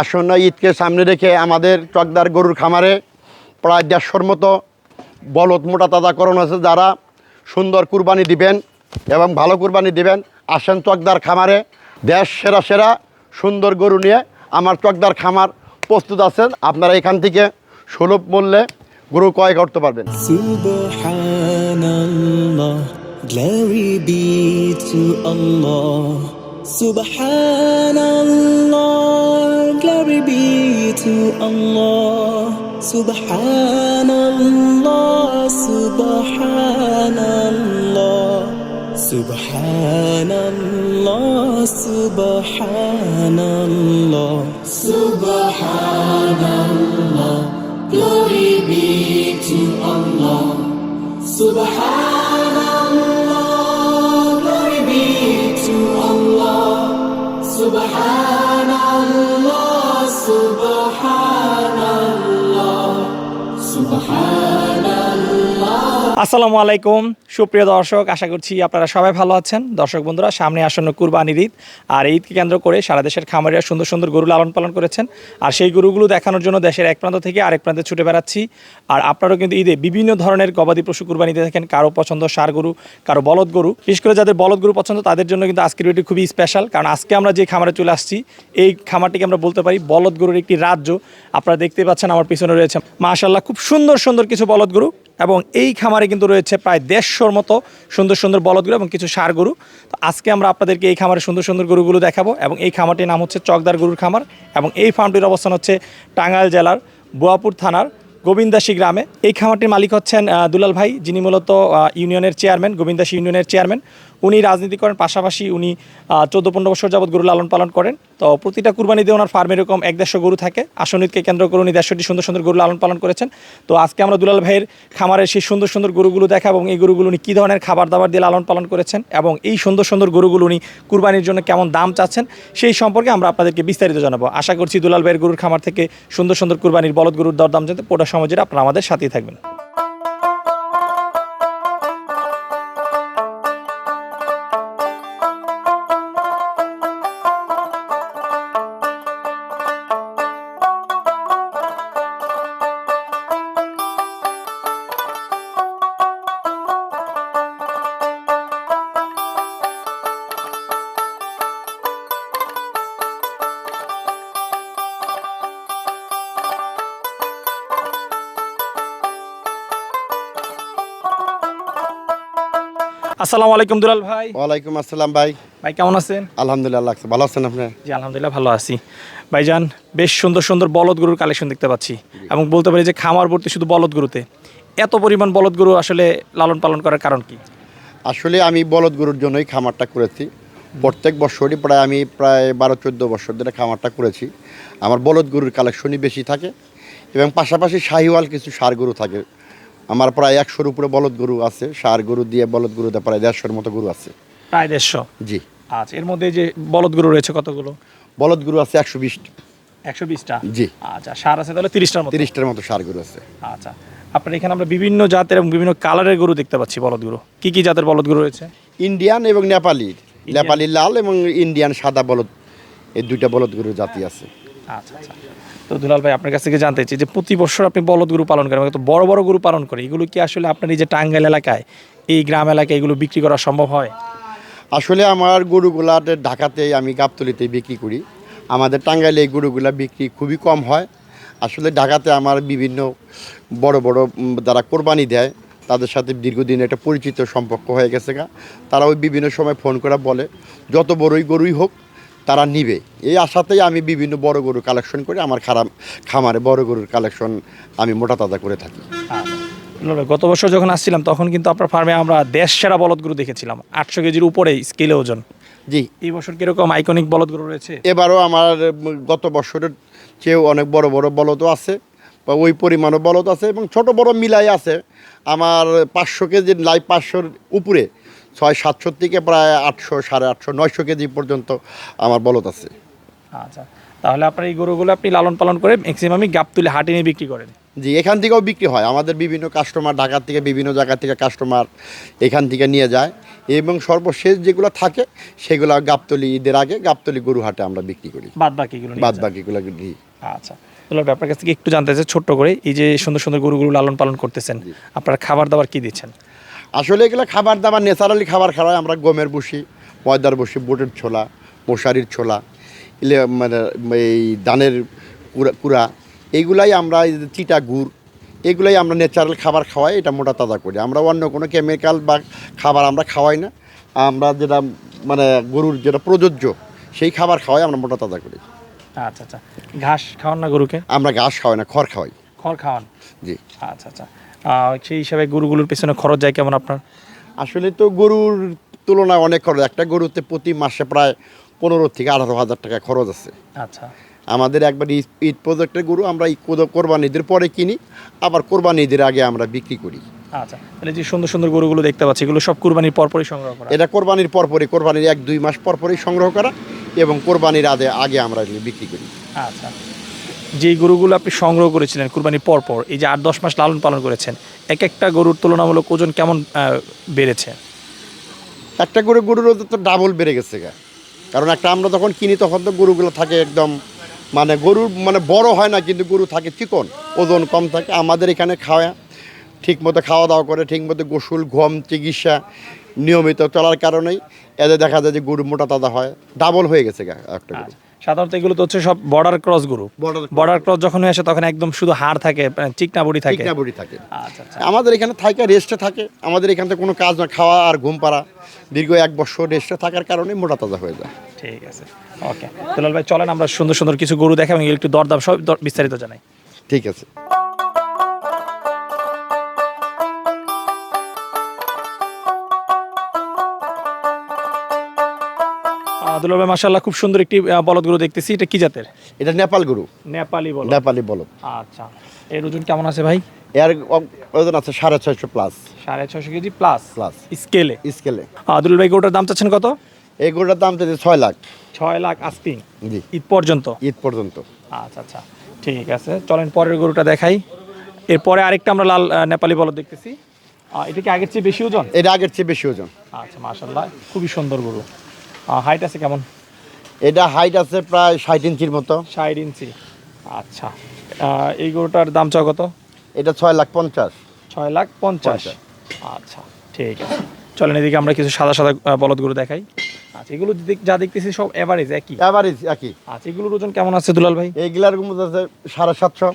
আসন্ন ঈদকে সামনে রেখে আমাদের চকদার গরুর খামারে প্রায় দেড়শোর মতো বলদ মোটা তাজাকরণ আছে যারা সুন্দর কুরবানি দিবেন এবং ভালো কুরবানি দিবেন। আসেন চকদার খামারে, দেশ সেরা সেরা সুন্দর গরু নিয়ে আমার চকদার খামার প্রস্তুত আছেন। আপনারা এখান থেকে সুলভ মূল্যে গরু ক্রয় করতে পারবেন। glory be to Allah. Subhanallah, glory be to Allah. Subhanallah, Subhanallah. Subhanallah, Subhanallah, Subhanallah, glory be to Allah. Subhanallah, Subhanallah, Subhanallah, Subhanallah. আসসালামু আলাইকুম। সুপ্রিয় দর্শক, আশা করছি আপনারা সবাই ভালো আছেন। দর্শক বন্ধুরা, সামনে আসন্ন কুরবানির ঈদ, আর ঈদকে কেন্দ্র করে সারা দেশের খামারিরা সুন্দর সুন্দর গরু লালন পালন করেছেন। আর সেই গরুগুলো দেখানোর জন্য দেশের এক প্রান্ত থেকে আরেক প্রান্তে ছুটে বেড়াচ্ছি। আর আপনারাও কিন্তু ঈদে বিভিন্ন ধরনের গবাদি পশু কুরবানিতে দেখেন কারও পছন্দ সার গরু, কারও বলদ গরু। বিশেষ করে যাদের বলদ গরু পছন্দ, তাদের জন্য কিন্তু আজকের ভিডিও খুবই স্পেশাল কারণ আজকে আমরা যে খামারে চলে আসছি, এই খামারটিকে আমরা বলতে পারি বলদ গরুর একটি রাজ্য। আপনারা দেখতে পাচ্ছেন, আমার পিছনে রয়েছে মাশাল্লাহ খুব সুন্দর সুন্দর কিছু বলদ গরু। এবং এই খামারে কিন্তু রয়েছে প্রায় দেড়শোর মতো সুন্দর সুন্দর বলদগুলো এবং কিছু সার গরু। তো আজকে আমরা আপনাদেরকে এই খামারে সুন্দর সুন্দর গরুগুলো দেখাবো এবং এই খামারটির নাম হচ্ছে চকদার গরুর খামার এবং এই ফার্মটির অবস্থান হচ্ছে টাঙ্গাইল জেলার বোয়াপুর থানার গোবিন্দাসী গ্রামে। এই খামারটির মালিক হচ্ছেন দুলাল ভাই, যিনি মূলত ইউনিয়নের চেয়ারম্যান, গোবিন্দাসী ইউনিয়নের চেয়ারম্যান। উনি রাজনীতি করেন, পাশাপাশি উনি চোদ্দ পনেরো বছর যাবৎ গরু লালন পালন করেন। তো প্রতিটা কুরবানিতে ওনার ফার্মে এরকম এক দেড়শো গরু থাকে। আসনিতকে কেন্দ্র করে উনি দেড়শোটি সুন্দর সুন্দর গরু লালন পালন করেছেন। তো আজকে আমরা দুলাল ভাইয়ের খামারের সেই সুন্দর সুন্দর গরুগুলো দেখা এবং এই গরুগুলো উনি কী ধরনের খাবার দাবার দিয়ে লালন পালন করেছেন এবং এই সুন্দর সুন্দর গরুগুলো উনি কুরবানির জন্য কেমন দাম চাচ্ছেন, সেই সম্পর্কে আমরা আপনাদেরকে বিস্তারিত জানাব। আশা করছি দুলাল ভাইয়ের গরুর খামার থেকে সুন্দর সুন্দর কুরবানির বলদ গরুর দরদাম জানতে পোটা সমাজের আপনারা আমাদের সাথেই থাকবেন। আসসালামু আলাইকুম দুলাল ভাই। ওয়ালাইকুম আসসালাম ভাই। ভাই কেমন আছেন? আলহামদুলিল্লাহ লাগছে ভালো আছেন আপনি? জি আলহামদুলিল্লাহ ভালো আছি। ভাইজান বেশ সুন্দর সুন্দর বলদ গরুর কালেকশন দেখতে পাচ্ছি। এবং বলতে পারি যে খামার ভর্তি শুধু বলদ গরুতে। এত পরিমাণ বলদ গরু আসলে লালন পালন করার কারণ কি? আসলে আমি বলদ গরুর জন্যই খামারটা করেছি। প্রত্যেক বছরই প্রায় আমি প্রায় বারো চোদ্দ বছর ধরে খামারটা করেছি। আমার বলদ গরুর কালেকশনই বেশি থাকে এবং পাশাপাশি শাহিওয়াল কিছু সার গরু থাকে। আমার প্রায় একশোর উপরে বলদ গরু আছে সার গরু দিয়ে বলদ গরুতে প্রায় দেড়শোর মতো গরু আছে। প্রায় দেড়শো? জি। আচ্ছা এর মধ্যে যে বলদ গরু রয়েছে কতগুলো? বলদ গরু আছে একশো বিশটা একশো বিশটা? জি। আচ্ছা সার আছে তাহলে তিরিশটার মতো? তিরিশটার মতো সার গরু আছে। আচ্ছা আপনার এখানে আমরা বিভিন্ন জাতের এবং বিভিন্ন কালারের গরু দেখতে পাচ্ছি বলদ গরু। কি কি জাতের বলদ গরু রয়েছে? ইন্ডিয়ান এবং নেপালি। নেপালি লাল এবং ইন্ডিয়ান সাদা বলদ। এই দুইটা বলদ গরুর জাতি আছে। আচ্ছা আচ্ছা। তো দুলাল ভাই, আপনার কাছ থেকে জানতে চাই যে প্রতি বছর আপনি বলদ গরু পালন করেন তো বড় বড় গরু পালন করে এগুলো কি আসলে আপনার এই যে টাঙ্গাইল এলাকায়, এই গ্রাম এলাকায় এগুলো বিক্রি করা সম্ভব হয়? আসলে আমার গরুগুলা ঢাকাতে আমি গাবতলিতে বিক্রি করি। আমাদের টাঙ্গাইলে এই গরুগুলা বিক্রি খুবই কম হয়। আসলে ঢাকাতে আমার বিভিন্ন বড় বড় যারা কোরবানি দেয়, তাদের সাথে দীর্ঘদিন একটা পরিচিত সম্পর্ক হয়ে গেছে গা। তারা ওই বিভিন্ন সময় ফোন করা বলে, যত বড়ই গরুই হোক তারা নিবে। এই আশাতেই আমি বিভিন্ন বড় গরু কালেকশন করে আমার খারাপ খামারে বড় গরুর কালেকশন আমি মোটা তাজা করে থাকি। দুলাল গত বছর যখন আসছিলাম তখন কিন্তু আপনার ফার্মে আমরা দেশ সেরা বলদ গরু দেখেছিলাম। আটশো কেজির উপরে স্কেলে ওজন। জি। এই বছর কীরকম আইকনিক বলদ গরু রয়েছে? এবারও আমার গত বছরের চেয়েও অনেক বড় বড় বলদও আছে বা ওই পরিমাণও বলদ আছে এবং ছোট বড় মিলাই আছে। আমার পাঁচশো কেজি লাইভ পাঁচশোর উপরে ছয় সাতশো থেকে প্রায় আটশো সাড়ে আটশো নয়শো কেজি পর্যন্ত আমার বলদ আছে। আচ্ছা তাহলে আপনার এই গরুগুলো আপনি লালন পালন করে ম্যাক্সিমামই গাপ তুলে হাটে নিয়ে বিক্রি করেন। জি এখান থেকেও বিক্রি হয়। আমাদের বিভিন্ন কাস্টমার ঢাকার থেকে বিভিন্ন জায়গা থেকে কাস্টমার এখান থেকে নিয়ে যায়। এবং সর্বশেষ যেগুলো থাকে সেগুলো গাবতলি ঈদের আগে গাবতলি গরু হাটে আমরা বিক্রি করি। বাদ বাকিগুলো বাদ বাকিগুলো আচ্ছা ভাই আপনার কাছ থেকে একটু জানতে চাই ছোট্ট করে এই যে সুন্দর সুন্দর গরুগুলো লালন পালন করতেছেন আপনারা খাবার দাবার কি দিচ্ছেন? আসলে এগুলো খাবার দাবার ন্যাচারালি খাবার খাওয়াই আমরা গমের বসি ময়দার বসি বুটের ছোলা মশারির ছোলা ইলে মানে এই ধানের কুড়া কুড়া। এইগুলাই আমরা চিটা গুড় এগুলাই আমরা ন্যাচারাল খাবার খাওয়াই এটা মোটা তাজা করি। আমরা অন্য কোনো কেমিক্যাল বা খাবার আমরা খাওয়াই না। আমরা যেটা মানে গরুর যেটা প্রযোজ্য সেই খাবার খাওয়াই আমরা মোটা তাজা করি। আচ্ছা আচ্ছা। ঘাস খাওয়ান না গরুকে? আমরা ঘাস খাওয়াই না খড় খাওয়াই। খড় খাওয়ান? জি। আচ্ছা আচ্ছা। সেই হিসাবে গরুগুলোর পেছনে খরচ যায় কেমন আপনার? আসলে তো গরুর তুলনায় অনেক খরচ। একটা গরুতে প্রতি মাসে প্রায় পনেরো থেকে আঠারো হাজার টাকা খরচ আছে। আচ্ছা। আমাদের একবার ঈদ প্রজেক্টের গরু আমরা কোরবানি ঈদের পরে কিনি আবার কোরবানি ঈদের আগে আমরা বিক্রি করি। আচ্ছা। তাহলে যে সুন্দর সুন্দর গরুগুলো দেখতে পাচ্ছি এগুলো সব কুরবানির পরপরই সংগ্রহ করা? এটা কোরবানির পরপরই কোরবানির এক দুই মাস পরপরই সংগ্রহ করা এবং কোরবানির আগে আগে আমরা বিক্রি করি। আচ্ছা। যে গরুগুলো আপনি সংগ্রহ করেছিলেন কুরবানির পর পর এই যে আট দশ মাস লালন পালন করেছেন, এক একটা গরুর তুলনামূলক ওজন কেমন বেড়েছে? একটা গরু, গরুর ওজন তো ডাবল বেড়ে গেছে গা। কারণ একটা আমরা যখন কিনি তখন তো গরুগুলো থাকে একদম মানে গরুর মানে বড় হয় না, কিন্তু গরু থাকে চিকন, ওজন কম থাকে, আমাদের এখানে খাওয়া ঠিক মতো খাওয়া দাওয়া করে ঠিক মতো গোসল, ঘুম, চিকিৎসা নিয়মিত চলার কারণেই এদের দেখা যায় যে গরু মোটা তাজা হয় ডাবল হয়ে গেছে গা একটা গরু। সাধারণত এগুলো তো হচ্ছে সব বর্ডার ক্রস গুরু। বর্ডার ক্রস যখন হয়ে আসে তখন একদম শুধু হাড় থাকে চিকনা বডি থাকে। ঠিক না বড়ি থাকে। আচ্ছা আচ্ছা। আমাদের এখানে থাকে রেস্টে থাকে। আমাদের এখানে থেকে কোনো কাজ না খাওয়া আর ঘুম পাড়া। দীর্ঘ এক বছর রেস্টে থাকার কারণে মোটা তাজা হয়ে যায়। ঠিক আছে। ওকে দুলাল ভাই চলেন আমরা সুন্দর সুন্দর কিছু গরু দেখাবো এবং একটু দরদাম সব বিস্তারিত জানাই। ঠিক আছে। আহ, দুলাল ভাই মাসাল্লাহ খুব সুন্দর একটি বলদ গরু দেখতেছি। এটা কি জাতের? এটা নেপাল গরু। নেপালি বলদ। নেপালি বলদ। আচ্ছা। এর ওজন কেমন আছে ভাই? এর ওজন আছে সাড়ে ছয়শো প্লাস সাড়ে ছশো কেজি প্লাস প্লাস স্কেলে। স্কেলে। দুলাল ভাই গরুটার দাম চাচ্ছেন কত? এই গরুটার দাম চাইছে ছয় লাখ। ছয় লাখ আস্তিং জি। ঈদ পর্যন্ত? ঈদ পর্যন্ত। আচ্ছা আচ্ছা। ঠিক আছে। চলেন পরের গরুটা দেখাই। এরপরে আরেকটা আমরা লাল নেপালি বলদ দেখতেছি। এটা কি আগের চেয়ে বেশি ওজন? এটা আগের চেয়ে বেশি ওজন। আচ্ছা মাশাল্লাহ খুবই সুন্দর গরু। হাইট আছে কেমন? এটা হাইট আছে প্রায় ষাট ইঞ্চির মতো। ষাট ইঞ্চি। আচ্ছা। এই গরুটার দাম চাও কত? এটা ছয় লাখ পঞ্চাশ। ছয় লাখ পঞ্চাশ। আচ্ছা ঠিক আছে। চলেন এদিকে আমরা কিছু সাদা সাদা বলদ গরু দেখাই। আচ্ছা এগুলো যা দেখতেছি সব এভারেজ একই? এভারেজ একই। আচ্ছা এগুলোর ওজন কেমন আছে দুলাল ভাই? এইগুলার মধ্যে আছে সাড়ে সাতশো।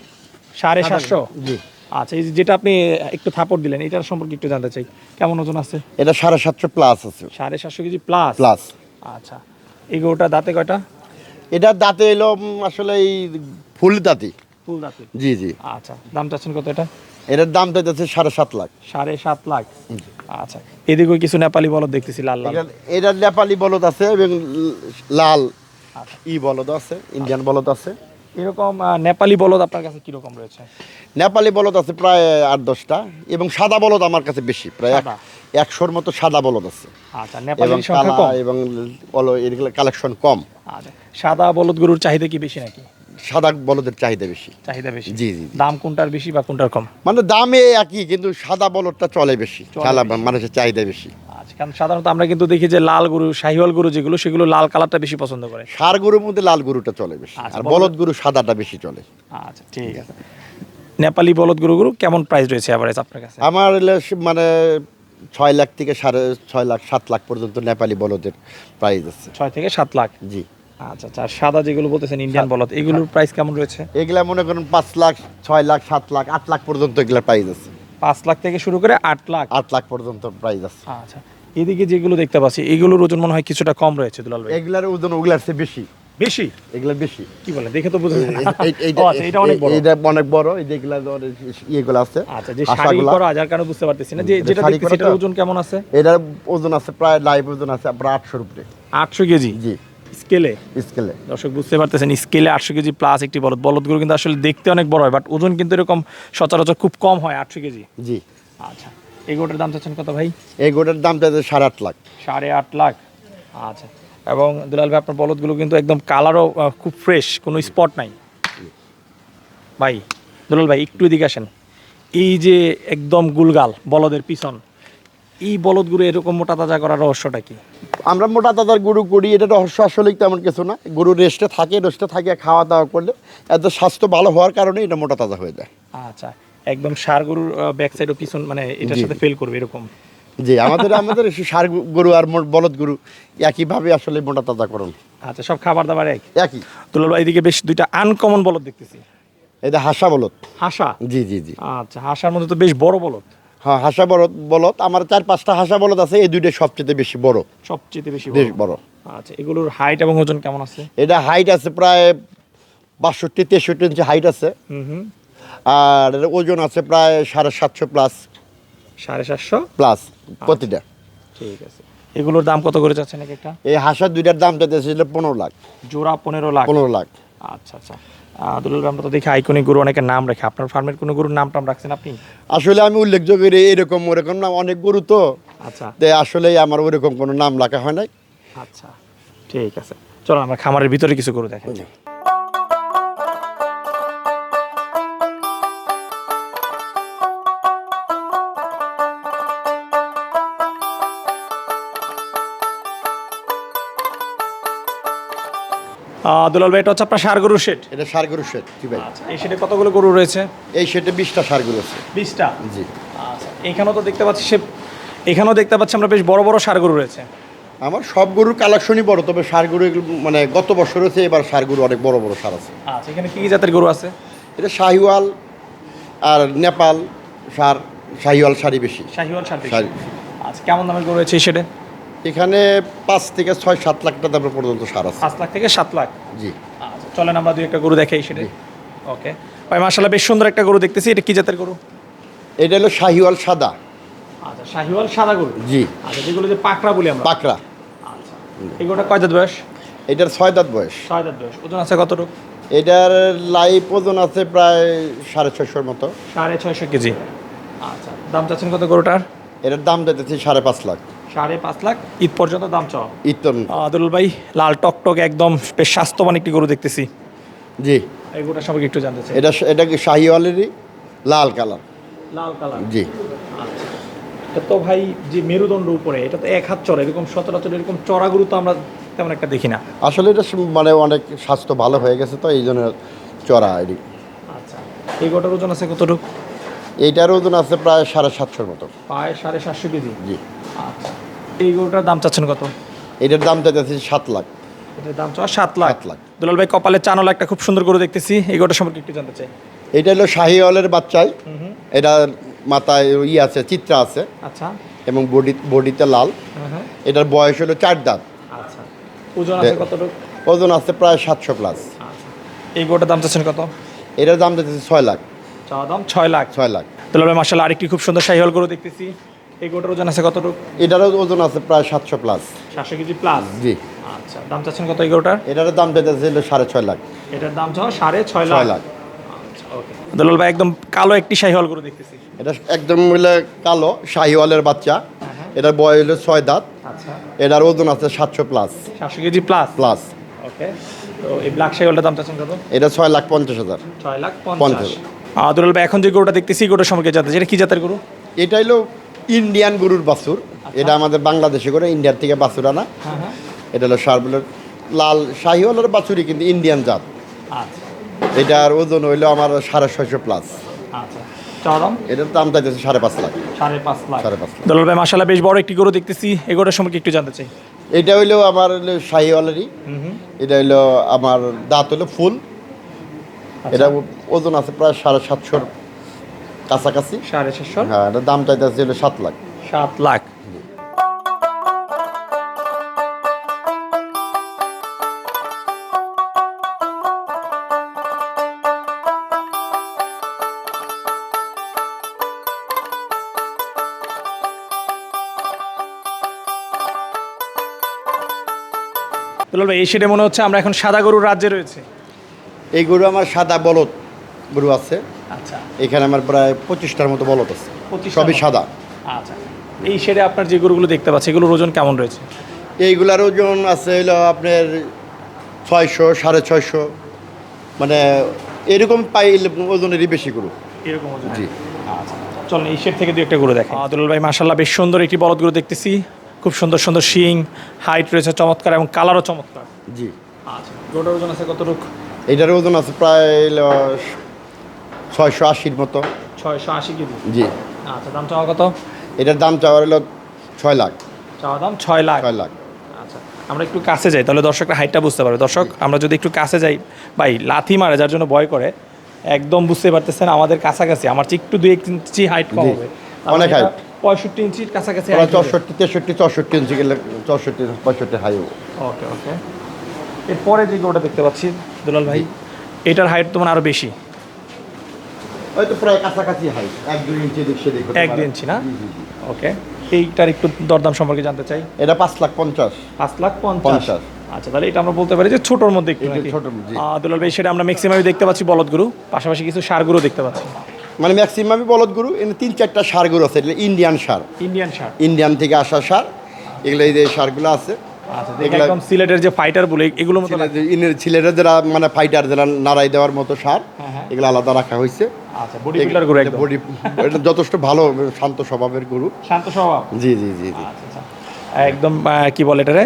সাড়ে সাতশো? জি। আচ্ছা এই যেটা আপনি একটু থাপড় দিলেন এটার সম্পর্কে একটু জানতে চাই। কেমন ওজন আছে? এটা সাড়ে সাতশো প্লাস আছে। সাড়ে সাতশো কেজি প্লাস প্লাস আচ্ছা। এই গরুটা দাঁতে কয়টা? এটা দাঁতে এলো আসলে এই ফুল দাঁতি। ফুল দাঁতে? জি জি। আচ্ছা দামটা চাচ্ছেন কত এটা? এটার দাম চাইতেছে সাড়ে সাত লাখ। সাড়ে সাত লাখ। আচ্ছা এদিকেও কিছু নেপালি বলদ দেখতেছি লাল লাল। এটা- এটার নেপালি বলদ আছে এবং লাল আচ্ছা। ই বলদ আছে ইন্ডিয়ান বলদ আছে। এরকম নেপালি বলদ আপনার কাছে কীরকম রয়েছে? নেপালি বলদ আছে প্রায় আট দশটা এবং সাদা বলদ আমার কাছে বেশি প্রায় একশোর মতো সাদা বলদ আছে। আচ্ছা এবং সংখ্যা কম? এবং কালেকশন কম। আচ্ছা সাদা বলদ গরুর চাহিদা কি বেশি নাকি? সাদা বলদের চাহিদা বেশি। চাহিদা বেশি? জি জি। দাম কোনটার বেশি বা কোনটার কম? মানে দামে একই কিন্তু সাদা বলদটা চলে বেশি। মানুষের চাহিদা বেশি। কারণ সাধারণত আমরা কিন্তু দেখি যে লাল গরু শাহিওয়াল গরু যেগুলো সেগুলো লাল কালারটা বেশি পছন্দ করে। সার গরুর মধ্যে লাল গরুটা চলে বেশি আচ্ছা, আর বলদ- গরু সাদাটা বেশি চলে। আচ্ছা ঠিক আছে। নেপালি বলদ গরুগুলো কেমন প্রাইস রয়েছে অ্যাভারেজ আপনার কাছে? আমার মানে ছয় লাখ থেকে সাড়ে ছয় লাখ সাত লাখ পর্যন্ত নেপালি বলদের প্রাইস আছে। ছয় থেকে সাত লাখ? জি। আচ্ছা আচ্ছা আর সাদা যেগুলো বলতেছেন ইন্ডিয়ান বলদ এগুলোর প্রাইস কেমন রয়েছে? এগুলা মনে করেন পাঁচ লাখ ছয় লাখ সাত লাখ আট লাখ পর্যন্ত এগুলা প্রাইস আছে। পাঁচ লাখ থেকে শুরু করে আট লাখ। আট লাখ পর্যন্ত প্রাইস আছে। আচ্ছা এদিকে যেগুলো দেখতে পাচ্ছি এগুলোর ওজন মনে হয় কিছুটা কম রয়েছে দুলাল ভাই। এগুলার ওজন ওগুলার চেয়ে বেশি। বেশি? এগুলা বেশি। কি বলে দেখে তো বোঝা যায়। ও আচ্ছা, এটা অনেক বড়। এইটা অনেক বড় এই যেগুলা ধর- ইয়েগুলো আছে আচ্ছা যে শাড়ি। করা যার কারণে বুঝতে পারতেছি না। যে যেটা দেখতেছি এটার ওজন কেমন আছে? এটার ওজন আছে প্রায় লাইভ ওজন আছে প্রায় আটশোর উপরে। আটশো কেজি? জি। স্কেলে? স্কেলে। দর্শক বুঝতে পারতেছেন স্কেলে আটশো কেজি প্লাস একটি বলদ। বলদগুলো কিন্তু আসলে দেখতে অনেক বড় হয় বাট ওজন কিন্তু এরকম সচরাচর খুব কম হয় আটশো কেজি। জি। আচ্ছা। এগুলোটার দাম চাচ্ছেন কত ভাই? এই গোটার দাম চাইছে সাড়ে আট লাখ। সাড়ে আট লাখ। আচ্ছা। এবং দুলাল ভাই আপনার বলদগুলো কিন্তু একদম কালারও খুব ফ্রেশ কোনো স্পট নাই। ভাই দুলাল ভাই একটু এদিকে আসেন। এই যে একদম গুলগাল বলদের পিছন এই বলদগুলো এরকম মোটা তাজা করার রহস্যটা কি? আমরা মোটা তাজার গরু করি এটা রহস্য আসলে তেমন কিছু না। গরু রেস্টে থাকে রেস্টে থাকে খাওয়া দাওয়া করলে এত স্বাস্থ্য ভালো হওয়ার কারণে এটা মোটা তাজা হয়ে যায়। আচ্ছা। একদম সার গরুর ব্যাক সাইড ও পিছন মানে এটার সাথে ফেল করবে এরকম। জি আমাদের আমাদের সার গরু আর বলদ গরু একইভাবে আসলে মোটা তাজা করুন। আচ্ছা সব খাবার দাবার এক একই। ভাই এদিকে বেশ দুইটা আনকমন বলদ দেখতেছি। এটা হাসা বলদ। হাসা? জি জি জি। আচ্ছা হাসার মধ্যে তো বেশ বড় বলদ। হ্যাঁ হাসা বলদ বলদ আমার চার পাঁচটা হাসা বলদ আছে এই দুইটা সবচেয়ে বেশি বড়। সবচেয়ে বেশি বেশ বড়। বড়। আচ্ছা এগুলোর হাইট এবং ওজন কেমন আছে? এটা হাইট আছে প্রায় বাষট্টি তেষট্টি ইঞ্চি হাইট আছে। হুম হুম। আর ওজন আছে প্রায় সাড়ে সাতশো প্লাস। সাড়ে সাতশো? প্লাস প্রতিটা। ঠিক আছে। এগুলোর দাম কত করে যাচ্ছেন এক একটা? এই হাঁসের দুইটার দাম চাইতেছিল পনেরো লাখ। জোড়া পনেরো লাখ। পনেরো লাখ। আচ্ছা আচ্ছা। দুলাল আমরা তো দেখি আইকনিক গরু অনেকের নাম রাখে। আপনার ফার্মের কোনো গরুর নাম টাম রাখছেন আপনি? আসলে আমি উল্লেখযোগ্য এর- এরকম ওরকম নাম অনেক গরু তো। আচ্ছা। তো আসলে আমার ওরকম কোনো নাম রাখা হয় নাই। আচ্ছা। ঠিক আছে। চলো আমরা খামারের ভিতরে কিছু গরু দেখাই। দুলাল ভাই এটা হচ্ছে আপনার সার গরুর শেড? এটা সার গরু শেড কি ভাই। আচ্ছা এই শেডে কতগুলো গরু রয়েছে? এই শেডে বিশটা সার গরু আছে। বিশটা? জি। আচ্ছা এখানেও তো দেখতে পাচ্ছি সে এখানেও দেখতে পাচ্ছি আমরা বেশ বড় বড় সার গরু রয়েছে। আমার সব গরুর কালেকশনই বড় তবে সার গরু মানে গত বছর হয়েছে এবার সার গরু অনেক বড় বড় সার আছে। আচ্ছা এখানে কি কি জাতের গরু আছে? এটা শাহিওয়াল আর নেপাল সার শাহিওয়াল সারি বেশি। শাহিওয়াল সার বেশি। আচ্ছা কেমন দামের গরু রয়েছে এই শেডে? এখানে পাঁচ থেকে ছয় সাত লাখ টাকা দামের পর্যন্ত সার আছে। পাঁচ লাখ থেকে সাত লাখ? জি। আচ্ছা চলেন আমরা দুই একটা গরু দেখাই শেডে ওকে। ভাই মাসাল্লাহ বেশ সুন্দর একটা গরু দেখতেছি। এটা কি জাতের গরু? এটা হলো শাহিওয়াল সাদা। আচ্ছা শাহিওয়াল সাদা গরু? জি। আচ্ছা যেগুলো যে পাকড়া বলি আমরা। পাকড়া। আচ্ছা। এই গরুটা কয় দাঁত বয়স? এটার ছয় দাঁত বয়স। ছয় দাঁত বয়স। ওজন আছে কতটুকু? এটার লাইফ ওজন আছে প্রায় সাড়ে ছয়শোর মতো। সাড়ে ছয়শো কেজি। আচ্ছা দাম চাচ্ছেন কত গরুটার? এটার দাম দিতেছি সাড়ে পাঁচ লাখ। সাড়ে পাঁচ লাখ। ঈদ পর্যন্ত দাম চাও? ইতন আদুল ভাই লাল টকটক একদম বেশ স্বাস্থ্যবান একটি গরু দেখতেছি। জি। এই গরুটার সম্পর্কে একটু জানতে চাই। এটা এটা কি শাহিওয়ালেরই? লাল কালার। লাল কালার। জি। আচ্ছা। তো ভাই যে মেরুদণ্ড উপরে এটা তো এক হাত চড়া এরকম সচরাচর এরকম চড়া গরু তো আমরা তেমন একটা দেখি না। আসলে এটা মানে অনেক স্বাস্থ্য ভালো হয়ে গেছে তো এই জন্য চড়া এটি। আচ্ছা। এই গরুটার ওজন আছে কতটুকু? এইটার ওজন আছে প্রায় সাড়ে সাতশোর মতো। প্রায় সাড়ে সাতশো কেজি। জি। আচ্ছা। এই গরুটার দাম চাচ্ছেন কত? এটার দাম চাইতেছি সাত লাখ। এটার দাম চাওয়া সাত লাখ। সাত লাখ। দুলাল ভাই কপালে চানো একটা খুব সুন্দর গরু দেখতেছি। এই গরুটার সম্পর্কে একটু জানতে চাই। এটা হলো শাহিওয়ালের বাচ্চাই। এটার মাথায় ই আছে চিত্রা আছে। আচ্ছা। এবং বডি বডিতে লাল। এটার বয়স হলো চার দাঁত। আচ্ছা। ওজন আছে কতটুকু? ওজন আছে প্রায় সাতশো প্লাস। আচ্ছা। এই গরুটার দাম চাচ্ছেন কত? এটার দাম চাইতেছি ছয় লাখ। চাওয়া দাম ছয় লাখ। ছয় লাখ। ভাই মার্শাল আরেকটি খুব সুন্দর শাহিওয়াল গরু দেখতেছি। এই গরুটার ওজন আছে কতটুকু? এটারও ওজন আছে প্রায় সাতশো প্লাস সাতশো কেজি প্লাস জি। আচ্ছা দাম চাচ্ছেন কত এই গরুটার? এটার দাম চাইতেছি সাড়ে ছয় লাখ। এটার দাম চাওয়া সাড়ে ছয় লাখ ছয় লাখ। আচ্ছা ওকে দুলাল ভাই একদম কালো একটি শাহিওয়াল গরু দেখতেছি। এটা একদম হইলে কালো শাহিওয়ালের বাচ্চা। এটার বয়স হলো ছয় দাঁত। আচ্ছা। এটার ওজন আছে সাতশো প্লাস সাতশো কেজি প্লাস প্লাস ওকে তো এই ব্ল্যাক শাহিওয়ালটার দাম চাচ্ছেন কত? এটা ছয় লাখ পঞ্চাশ হাজার। ছয় লাখ পঞ্চাশ। দুলাল ভাই এখন যে গরুটা দেখতেছি এই গরুটার সম্পর্কে জানতে এটা কি জাতের গরু? এটা হলো ইন্ডিয়ান গরুর বাছুর। এটা আমাদের বাংলাদেশে করে ইন্ডিয়ার থেকে বাছুর আনা। হ্যাঁ হ্যাঁ। এটা হলো সারবুলের লাল শাহিওয়ালের বাছুরই কিন্তু ইন্ডিয়ান জাত। আচ্ছা। এটার ওজন হইল আমার সাড়ে ছয়শো প্লাস আচ্ছা। এটার দাম চাইতেছে সাড়ে পাঁচ লাখ। সাড়ে পাঁচ লাখ। সাড়ে পাঁচ লাখ। দুলাল ভাই মাসাল্লাহ বেশ বড় একটি গরু দেখতেছি। সম্পর্কে একটু জানতে চাই। এটা হইল আমার হইল শাহিওয়ালেরই। এটা হইল আমার দাঁত হইল ফুল। এটা ওজন আছে প্রায় সাড়ে সাতশোর কাছাকাছি। সাড়ে চারশো হ্যাঁ এটার দাম চাইতেছে হলো সাত লাখ। সাত লাখ। দুলাল ভাই এই সেটে মনে হচ্ছে আমরা এখন সাদা গরুর রাজ্যে রয়েছে। এই গরু আমার সাদা বলদ গরু আছে। আচ্ছা। এখানে আমার প্রায় পঁচিশটার মতো বলদ আছে। সবই সাদা। আচ্ছা। এই শেডে আপনার যে গরুগুলো দেখতে পাচ্ছি এগুলোর ওজন কেমন রয়েছে? এইগুলার ওজন আছে হলো আপনার ছয়শো সাড়ে ছয়শো। মানে এরকম পাই ওজনেরই বেশি গরু। এরকম ওজন। জি। আচ্ছা। চলুন এই শেড থেকে দু একটা গরু দেখেন। দুলাল ভাই মাশাল্লাহ বেশ সুন্দর একটি বলদ গরু দেখতেছি। খুব সুন্দর সুন্দর শিং হাইট রয়েছে চমৎকার এবং কালারও চমৎকার। জি। আচ্ছা গরুটার ওজন আছে কত কতটুকু? এটার ওজন আছে প্রায় ছয়শো আশির মতো। ছয়শো আশি কেজি? জি। আচ্ছা দাম চাওয়া কত? এটার দাম চাওয়ার হলো ছয় লাখ। চাওয়া দাম ছয় লাখ? ছয় লাখ। আচ্ছা আমরা একটু কাছে যাই তাহলে দর্শকরা হাইটটা বুঝতে পারবে। দর্শক আমরা যদি একটু কাছে যাই ভাই লাথি মারে যার জন্য ভয় করে একদম বুঝতে পারতেছেন আমাদের কাছাকাছি আমার চেয়ে একটু দুই এক ইঞ্চি হাইট কম হবে। অনেক height। পঁয়ষট্টি ইঞ্চির কাছাকাছি। চৌষট্টি তেষট্টি চৌষট্টি ইঞ্চি গেলে চৌষট্টি পঁয়ষট্টি হাই ওকে ওকে। এরপরে যে গরুটা দেখতে পাচ্ছি দুলাল ভাই এটার হাইট তো মানে আরও বেশি। হয়তো প্রায় কাছাকাছি হাই এক দুই ইঞ্চি দিক সেদিক এক দুই ইঞ্চি না। ওকে। এইটার একটু দরদাম সম্পর্কে জানতে চাই। এটা পাঁচ লাখ পঞ্চাশ। পাঁচ লাখ পঞ্চাশ। আচ্ছা তাহলে এটা আমরা বলতে পারি যে ছোটোর মধ্যে একটু দুলাল ভাই সেটা আমরা ম্যাক্সিমামই দেখতে পাচ্ছি বলদ গরু পাশাপাশি কিছু সার গরু দেখতে পাচ্ছি। মানে ম্যাক্সিমামই বলদ গরু এখানে তিন চারটা সার গরু আছে ইন্ডিয়ান সার। ইন্ডিয়ান সার। ইন্ডিয়ান থেকে আসা সার এগুলো এই যে সারগুলো আছে। আচ্ছা একদম সিলেটের যে ফাইটার বলে এগুলো ছেলেরা যারা মানে ফাইটার যারা নাড়াই দেওয়ার মতো সার হ্যাঁ, হ্যাঁ। এগুলো আলাদা রাখা হয়েছে। আচ্ছা বডি বিল্ডার গরু একদম। বডি এটা যথেষ্ট ভালো শান্ত স্বভাবের গরু। শান্ত স্বভাব? জি জি জি জি। আচ্ছা আচ্ছা। একদম কি বলে এটারে?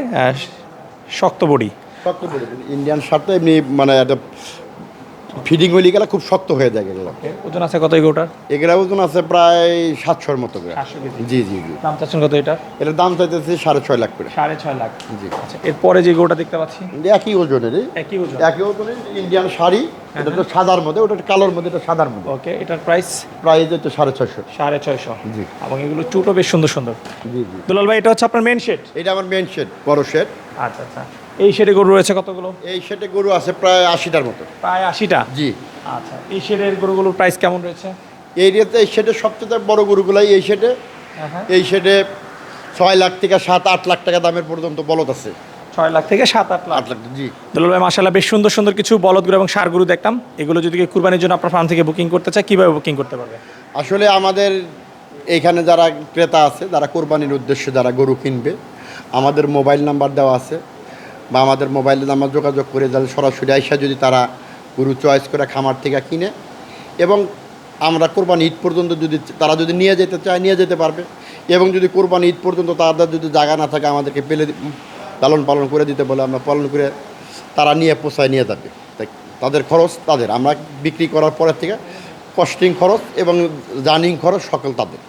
শক্ত বডি শক্ত বডি ইন্ডিয়ান সার তো এমনি মানে একটা ফিডিং হইলে গেলে খুব শক্ত হয়ে যায় এগুলো। ওজন আছে কত এই গরুটার? এগুলো ওজন আছে প্রায় সাতশোর মতো করে। 700 জি জি জি। দাম চাচ্ছেন কত এটা এটার দাম চাইতেছে সাড়ে ছয় লাখ করে। সাড়ে ছয় লাখ। জি। আচ্ছা এরপরে যে গোটা দেখতে পাচ্ছি? একই ওজনের একই ওজন। একই ওজনের ইন্ডিয়ান শাড়ি এটা তো সাদার মধ্যে ওটা একটু কালোর মধ্যে এটা সাদার মধ্যে। ওকে এটার প্রাইস প্রাইস হচ্ছে সাড়ে ছয়শো। সাড়ে ছয়শো। জি। এবং এগুলো চুটো বেশ সুন্দর সুন্দর। জি জি। দুলাল ভাই এটা হচ্ছে আপনার মেন শেড এটা আমার মেন শেড বড় শেড আচ্ছা আচ্ছা। এই শেডে গরু রয়েছে কতগুলো? এই শেডে গরু আছে প্রায় আশিটার মতো। প্রায় আশিটা? জি। আচ্ছা এই শেডের গরুগুলোর প্রাইস কেমন রয়েছে? এই এরিয়াতে এই শেডের সবচেয়ে বড় গরুগুলাই এই শেডে। হ্যাঁ হ্যাঁ। এই শেডে ছয় লাখ থেকে সাত আট লাখ টাকা দামের পর্যন্ত বলদ আছে। ছয় লাখ থেকে সাত আট লাখ। আট লাখ জি। দুলাল ভাই মাসাল্লাহ বেশ সুন্দর সুন্দর কিছু বলদ গরু এবং সার গরু দেখতাম। এগুলো যদি কেউ কুরবানির জন্য আপনার ফার্ম থেকে বুকিং করতে চায় কীভাবে বুকিং করতে পারবে? আসলে আমাদের এইখানে যারা ক্রেতা আছে যারা কোরবানির উদ্দেশ্যে যারা গরু কিনবে আমাদের মোবাইল নাম্বার দেওয়া আছে। বা আমাদের মোবাইল নাম্বার যোগাযোগ করে যাদের সরাসরি আইসা যদি তারা গরু চয়েস করে খামার থেকে কিনে এবং আমরা কোরবানি ঈদ পর্যন্ত যদি তারা যদি নিয়ে যেতে চায় নিয়ে যেতে পারবে। এবং যদি কোরবানি ঈদ পর্যন্ত তাদের যদি জায়গা না থাকে আমাদেরকে পেলে লালন পালন করে দিতে বলে আমরা পালন করে তারা নিয়ে পোষায় নিয়ে যাবে। তাদের খরচ তাদের। আমরা বিক্রি করার পরের থেকে কস্টিং খরচ এবং জার্নিং খরচ সকল তাদের।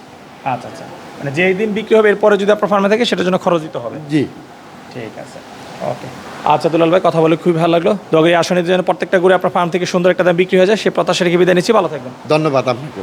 আচ্ছা আচ্ছা। মানে যেই দিন বিক্রি হবে এরপরে যদি আপনার ফার্মে থাকে সেটার জন্য খরচ দিতে হবে। জি। ঠিক আছে। ওকে আচ্ছা দুলাল ভাই, কথা বলে খুবই ভালো লাগল। দগরি আসনের জন্য প্রত্যেকটা গরু আপনার ফার্ম থেকে সুন্দর একটা দাম বিক্রি হয়ে যায়। সে প্রত্যাশা রেখে বিদায় নিচ্ছি। ভালো থাকবেন। ধন্যবাদ আপনাকে।